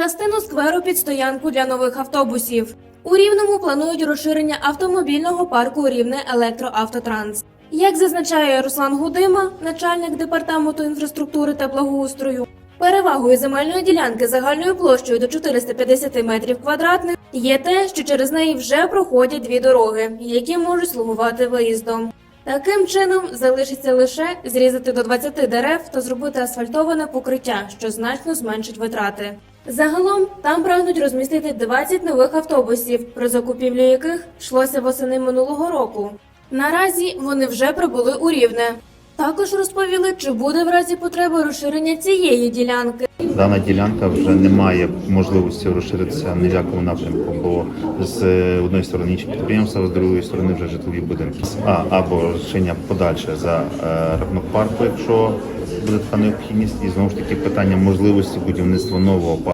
частину скверу під стоянку для нових автобусів. У Рівному планують розширення автомобільного парку Рівне Електроавтотранс. Як зазначає Руслан Гудима, начальник департаменту інфраструктури та благоустрою, перевагою земельної ділянки загальною площею до 450 метрів квадратних є те, що через неї вже проходять дві дороги, які можуть слугувати виїздом. Таким чином залишиться лише зрізати до 20 дерев та зробити асфальтоване покриття, що значно зменшить витрати. Загалом там прагнуть розмістити 20 нових автобусів, про закупівлю яких йшлося восени минулого року. Наразі вони вже прибули у Рівне. Також розповіли, чи буде в разі потреби розширення цієї ділянки. Дана ділянка вже не має можливості розширитися ні в якому напрямку, бо з е, одної сторони інші підприємства, з другої сторони вже житлові будинки. А або розширення подальше за е, рахунок парку, якщо буде така необхідність, і знову ж таки питання можливості будівництва нового парку.